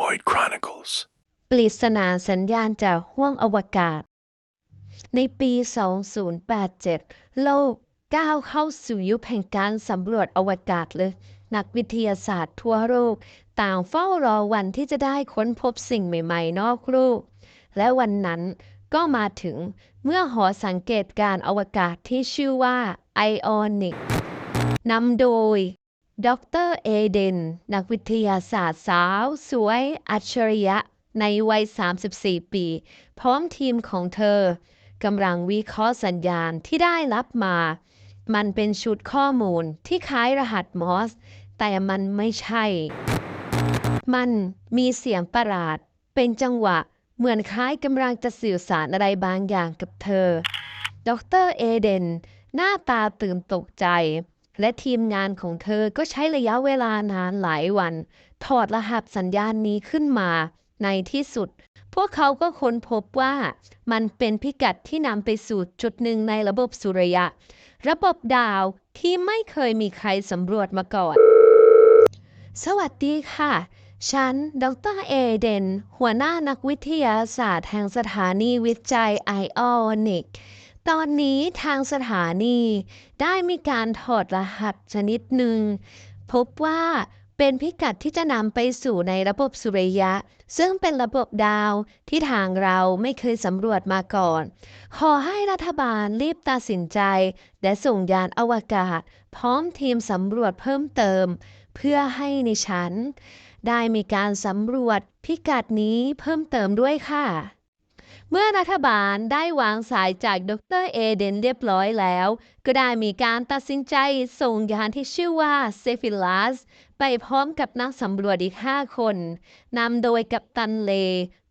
Void Chronicles. ปริศนาสัญญาณจากห้วงอวกาศ ในปี 2087โลกก้าวเข้าสู่ยุคแห่งการสำรวจอวกาศเลยนักวิทยาศาสตร์ทั่วโลกต่างเฝ้ารอวันที่จะได้ค้นพบสิ่งใหม่ ๆ นอกโลก และวันนั้นก็มาถึงเมื่อหอสังเกตการณ์อวกาศที่ชื่อว่า Ionic นำโดย ดรเอเดน นักวิทยาศาสตร์สาว สวย อัจฉริยะ ในวัย 34 ปี พร้อมทีมของเธอกำลังวิเคราะห์สัญญาณที่ได้รับมา มันเป็นชุดข้อมูลที่คล้ายรหัสมอส แต่มันไม่ใช่ มันมีเสียงประหลาด เป็นจังหวะเหมือนคล้ายกำลังจะสื่อสารอะไรบางอย่างกับเธอ ดรเอเดน หน้าตาตื่นตกใจ และทีมงานของเธอก็ใช้ระยะเวลานานหลายวัน ถอดรหัสสัญญาณนี้ขึ้นมา ในที่สุด พวกเขาก็ค้นพบว่ามันเป็นพิกัดที่นำไปสู่จุดหนึ่งในระบบสุริยะ ระบบดาวที่ไม่เคยมีใครสำรวจมาก่อน สวัสดีค่ะ ฉัน ดรเอเดน หัวหน้านักวิทยาศาสตร์แห่งสถานีวิจัยไอออนิก ตอนนี้ทางสถานีได้มีการถอดรหัสชนิดหนึ่ง พบว่าเป็นพิกัดที่จะนำไปสู่ในระบบสุริยะ ซึ่งเป็นระบบดาวที่ทางเราไม่เคยสำรวจมาก่อน ขอให้รัฐบาลรีบตัดสินใจ และส่งยานอวกาศ พร้อมทีมสำรวจเพิ่มเติม เพื่อให้ในฉัน ได้มีการสำรวจพิกัดนี้เพิ่มเติมด้วยค่ะ เมื่อรัฐบาลได้วางสายจากดรเอเดนเรียบร้อยแล้ว ก็ได้มีการตัดสินใจส่งยานที่ชื่อว่าเซฟิลัสไปพร้อมกับนักสำรวจอีก 5 คน นำโดยกัปตันเล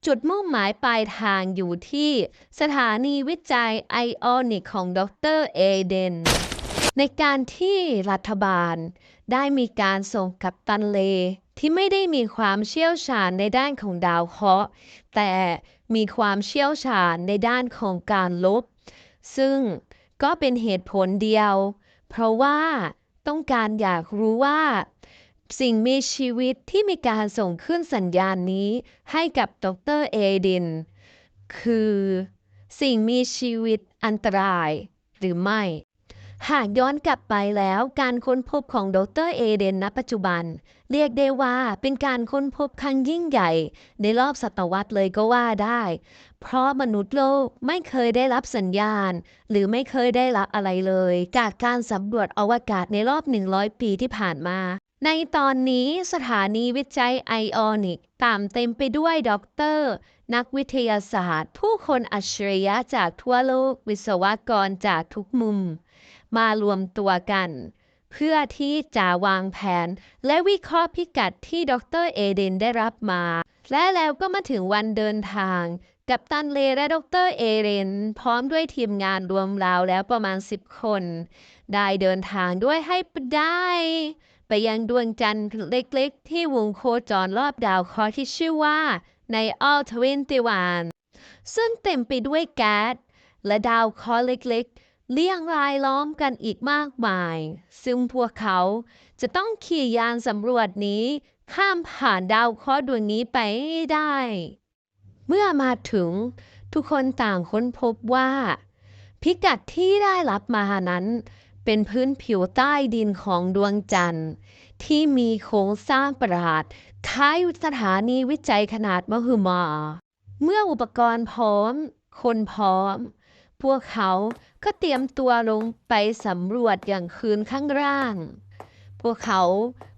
จุดมุ่งหมายปลายทางอยู่ที่ สถานีวิจัยไอออนิกของดรเอเดนในการที่รัฐบาล ได้มีการส่งกัปตันเล ที่ไม่ได้มีความเชี่ยวชาญในด้านของดาวเคราะห์แต่ มีความเชี่ยวชาญในด้านของการลบ ซึ่งก็เป็นเหตุผลเดียว เพราะว่าต้องการอยากรู้ว่า สิ่งมีชีวิตที่มีการส่งขึ้นสัญญาณนี้ให้กับดรเอดิน คือ สิ่งมีชีวิตอันตรายหรือไม่ หากย้อนกลับไปแล้วการค้นพบของดรเอเดนณปัจจุบัน เรียกได้ว่าเป็นการค้นพบครั้งยิ่งใหญ่ ในรอบศตวรรษเลยก็ว่าได้ เพราะมนุษย์โลกไม่เคยได้รับสัญญาณ หรือไม่เคยได้รับอะไรเลย จากการสำรวจอวกาศในรอบ 100 ปีที่ผ่านมา ในตอนนี้สถานีวิจัยไอออนิกตามเต็มไปด้วยด็อกเตอร์นักวิทยาศาสตร์ ผู้คนอัจฉริยะจากทั่วโลก วิศวกรจากทุกมุม มารวมตัวกัน เพื่อที่จะวางแผน และวิเคราะห์พิกัดที่ดรเอเดนได้รับมา และแล้วก็มาถึงวันเดินทาง กับตันเลและดรเอเดนพร้อมด้วยทีมงานรวมราวแล้วประมาณ 10 คน ได้เดินทางด้วยให้ได้ไปยังดวงจันทร์เล็กๆ ที่วงโคจรรอบดาวเคราะห์ที่ชื่อว่าในออลทวินติวานซึ่งเต็มไปด้วยแก๊สและดาวเคราะห์เล็กๆ เลี่ยงรายล้อมกันอีกมากมาย ซึ่งพวกเขาจะต้องขี่ยานสำรวจนี้ข้ามผ่านดาวเคราะห์ดวงนี้ไปได้ เมื่อมาถึงทุกคนต่างค้นพบว่า พิกัดที่ได้รับมานั้น เป็นพื้นผิวใต้ดินของดวงจันทร์ ที่มีโครงสร้างประหลาดคล้ายสถานีวิจัยขนาดมหึมา เมื่ออุปกรณ์พร้อม คนพร้อม พวกเขาก็เตรียมตัวลงไปสำรวจอย่างคืนข้างล่าง พวกเขา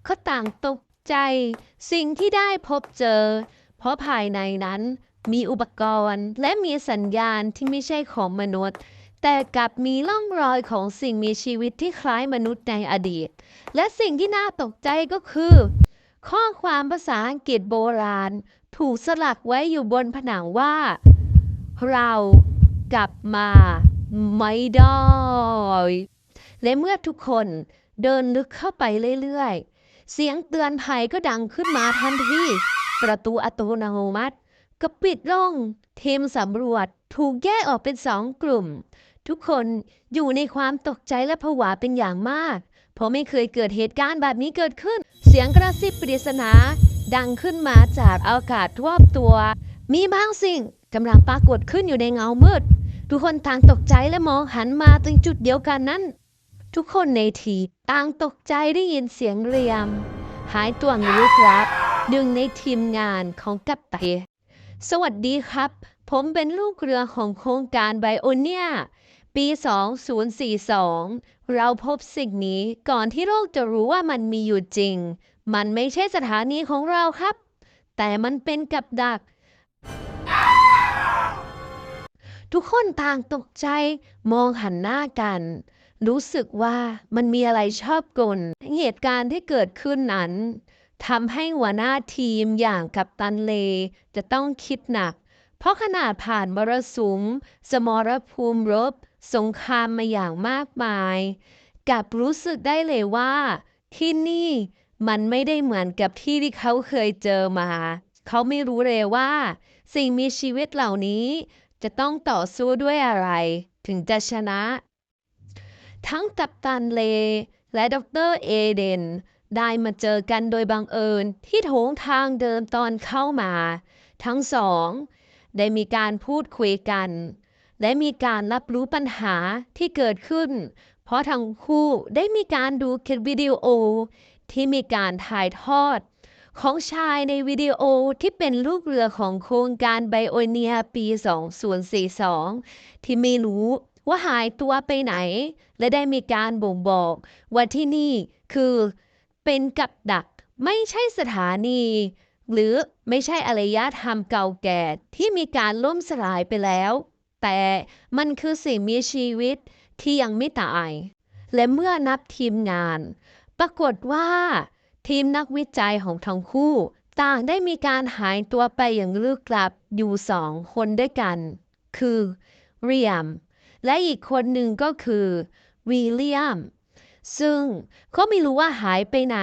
ก็ต่างตกใจสิ่งที่ได้พบเจอ เพราะภายในนั้นมีอุปกรณ์และมีสัญญาณที่ไม่ใช่ของมนุษย์ แต่กลับมีร่องรอยของสิ่งมีชีวิตที่คล้ายมนุษย์ในอดีต และสิ่งที่น่าตกใจก็คือ ข้อความภาษาอังกฤษโบราณ ถูกสลักไว้อยู่บนผนังว่า เรา กลับมาไม่ได้และเมื่อทุกคนเดินลึกเข้าไปเรื่อยๆ เสียงเตือนภัยก็ดังขึ้นมาทันทีประตูอัตโนมัติก็ปิดลงทีมสำรวจถูกแยกออกเป็นสองกลุ่ม ทุกคนอยู่ในความตกใจและผวาเป็นอย่างมาก เพราะไม่เคยเกิดเหตุการณ์แบบนี้เกิดขึ้น เสียงกระซิบปริศนา ดังขึ้นมาจากอากาศรอบตัว มีบางสิ่งกำลังปรากฏขึ้นอยู่ในเงามืด ทุกคนต่างตกใจและมองหันมาตรงจุดเดียวกันนั้น ทุกคนในทีต่างตกใจได้ยินเสียงเรียม หายตัวงลึกลับหนึ่งในทีมงานของกัปตันสวัสดีครับ ผมเป็นลูกเรือของโครงการไบโอเนียปี 2042 เราพบสิ่งนี้ก่อนที่โลกจะรู้ว่ามันมีอยู่จริง มันไม่ใช่สถานีของเราครับ แต่มันเป็นกับดัก ทุกคนต่างตกใจมองหันหน้ากัน รู้สึกว่ามันมีอะไรชอบกล เหตุการณ์ที่เกิดขึ้นนั้นทำให้หัวหน้าทีมอย่างกัปตันเลจะต้องคิดหนัก เพราะขนาดผ่านมรสุม สมรภูมิรบ สงครามมาอย่างมากมายกับรู้สึกได้เลยว่า ที่นี่มันไม่ได้เหมือนกับที่ที่เขาเคยเจอมา เขาไม่รู้เลยว่า สิ่งมีชีวิตเหล่านี้ จะต้องต่อสู้ด้วยอะไร ถึงจะชนะ ทั้งกัปตันเล และดรเอเดน ได้มาเจอกันโดยบังเอิญที่โถงทางเดิมตอนเข้ามา ทั้งสอง ได้มีการพูดคุยกัน และมีการรับรู้ปัญหาที่เกิดขึ้น เพราะทั้งคู่ได้มีการดูคลิปวิดีโอที่มีการถ่ายทอด ของชายในวิดีโอที่เป็นลูกเรือของโครงการไบโอเนียปี 2042 ที่ไม่รู้ว่าหายตัวไปไหน และได้มีการบ่งบอก ว่าที่นี่คือเป็นกับดักไม่ใช่สถานี หรือไม่ใช่อารยธรรมเก่าแก่ที่มีการล่มสลายไปแล้ว แต่มันคือสิ่งมีชีวิตที่ยังไม่ตาย และเมื่อนับทีมงาน ปรากฏว่า ทีมนักวิจัยของทั้งคู่ ต่างได้มีการหายตัวไปอย่างลึกลับอยู่สองคนด้วยกัน คือเรียม และอีกคนหนึ่งก็คือวิลเลียม ซึ่งเขาไม่รู้ว่าหายไปไหน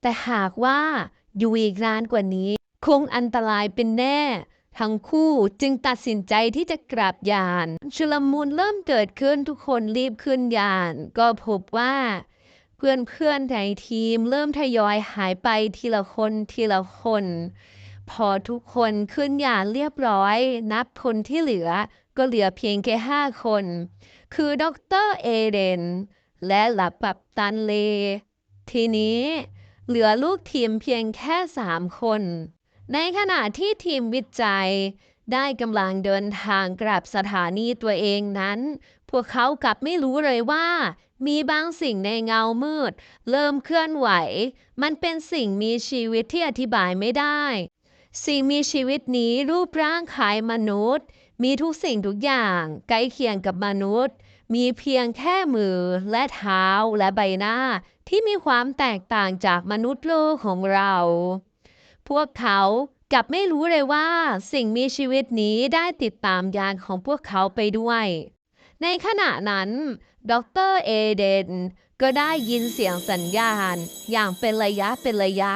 แต่หากว่าอยู่อีกนานกว่านี้ คงอันตรายเป็นแน่ ทั้งคู่จึงตัดสินใจที่จะกลับยาน ชุลมุนเริ่มเกิดขึ้นทุกคนรีบขึ้นยาน ก็พบว่า เพื่อนเพื่อนๆในทีมเริ่มทยอยหายไปทีละคนทีละคน พอทุกคนขึ้นยานเรียบร้อย นับคนที่เหลือก็เหลือเพียงแค่ห้าคน คือดรเอเดน และหลับปับตันเล ทีนี้เหลือลูกทีมเพียงแค่สามคน ในขณะที่ทีมวิจัยได้กำลังเดินทางกลับสถานีตัวเองนั้น พวกเขากลับไม่รู้เลยว่า มีบางสิ่งในเงามืด เริ่มเคลื่อนไหว มันเป็นสิ่งมีชีวิตที่อธิบายไม่ได้ สิ่งมีชีวิตนี้รูปร่างคล้ายมนุษย์ มีทุกสิ่งทุกอย่างใกล้เคียงกับมนุษย์ มีเพียงแค่มือและเท้าและใบหน้า ที่มีความแตกต่างจากมนุษย์โลกของเรา พวกเขากลับไม่รู้เลยว่า สิ่งมีชีวิตนี้ได้ติดตามยานของพวกเขาไปด้วย ในขณะนั้น ดรเอเดนก็ได้ยินเสียงสัญญาณ อย่างเป็นระยะเป็นระยะ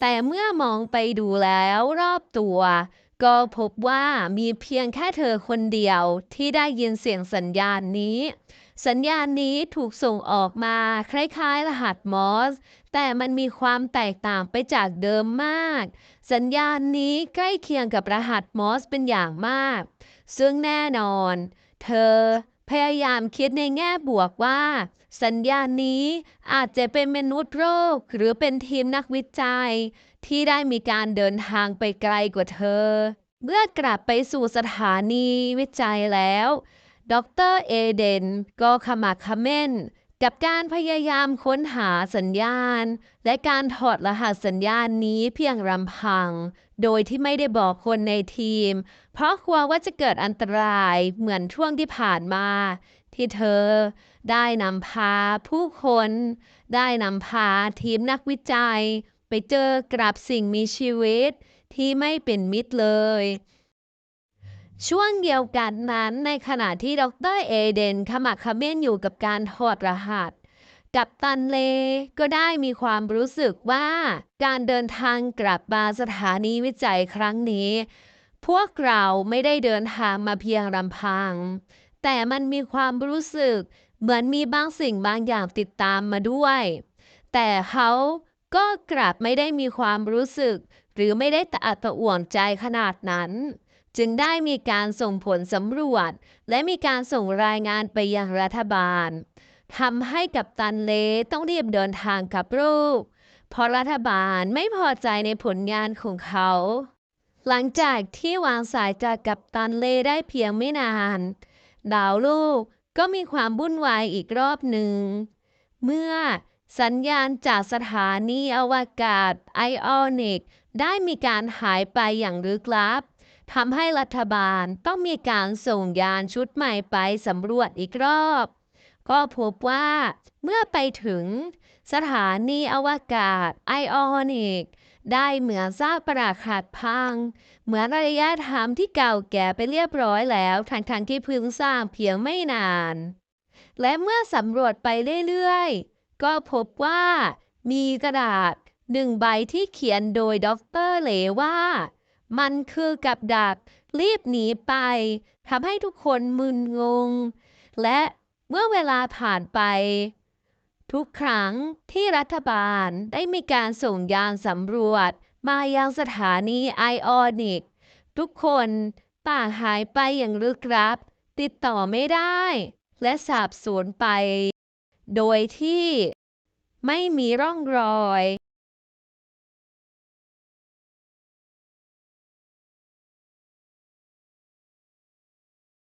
แต่เมื่อมองไปดูแล้วรอบตัว ก็พบว่ามีเพียงแค่เธอคนเดียวที่ได้ยินเสียงสัญญาณนี้ สัญญาณนี้ถูกส่งออกมาคล้ายๆ รหัสมอส แต่มันมีความแตกต่างไปจากเดิมมาก สัญญาณนี้ใกล้เคียงกับรหัสมอสเป็นอย่างมาก ซึ่งแน่นอน เธอ พยายามคิดในแง่บวกว่า สัญญาณนี้อาจจะเป็นมนุษย์โรค หรือเป็นทีมนักวิจัย ที่ได้มีการเดินทางไปไกลกว่าเธอ เมื่อกลับไปสู่สถานีวิจัยแล้ว ดรเอเดนก็ขมักขม้นกับการพยายามค้นหาสัญญาณ และการถอดรหัสสัญญาณนี้เพียงลำพัง โดยที่ไม่ได้บอกคนในทีม เพราะกลัวว่าจะเกิดอันตรายเหมือนช่วงที่ผ่านมา ที่เธอได้นำพาผู้คน ได้นำพาทีมนักวิจัย ไปเจอกับสิ่งมีชีวิตที่ไม่เป็นมิตรเลย ช่วงเดียวกันนั้นในขณะที่ดรเอเดนขมักเขม้นอยู่กับการถอดรหัส กับตันเล ก็ได้มีความรู้สึกว่า การเดินทางกลับมาสถานีวิจัยครั้งนี้ พวกเราไม่ได้เดินทางมาเพียงลำพัง แต่มันมีความรู้สึก เหมือนมีบางสิ่งบางอย่างติดตามมาด้วย แต่เขาก็กลับไม่ได้มีความรู้สึก หรือไม่ได้ตะอัดตะอ่วงใจขนาดนั้น จึงได้มีการส่งผลสำรวจ และมีการส่งรายงานไปยังรัฐบาล ทำให้กับตันเลต้องรีบเดินทางกับรูปเพราะรัฐบาลไม่พอใจในผลงานของเขา หลังจากที่วางสายจากกัปตันเลได้เพียงไม่นาน ดาวลูกก็มีความวุ่นวายอีกรอบหนึ่ง เมื่อสัญญาณจากสถานีอวกาศไอออนิกได้มีการหายไปอย่างลึกลับทำให้รัฐบาลต้องมีการส่งยานชุดใหม่ไปสำรวจอีกรอบ ก็พบว่าเมื่อไปถึงสถานีอวกาศไอออนิก ได้เหมือนซากปรักหักพัง เหมือนระยะทางที่เก่าแก่ไปเรียบร้อยแล้วทั้งทางที่เพิ่งสร้างเพียงไม่นาน และเมื่อสำรวจไปเรื่อยๆ ก็พบว่ามีกระดาษหนึ่งใบที่เขียนโดยด็อกเตอร์เลว่า มันคือกับดักรีบหนีไปทำให้ทุกคนมึนงง และ เมื่อเวลาผ่านไป ทุกครั้งที่รัฐบาลได้มีการส่งยานสำรวจ มายังสถานีไอออนิก ทุกคนต่างหายไปอย่างลึกลับ ติดต่อไม่ได้ และสาบสูญไป โดยที่ไม่มีร่องรอย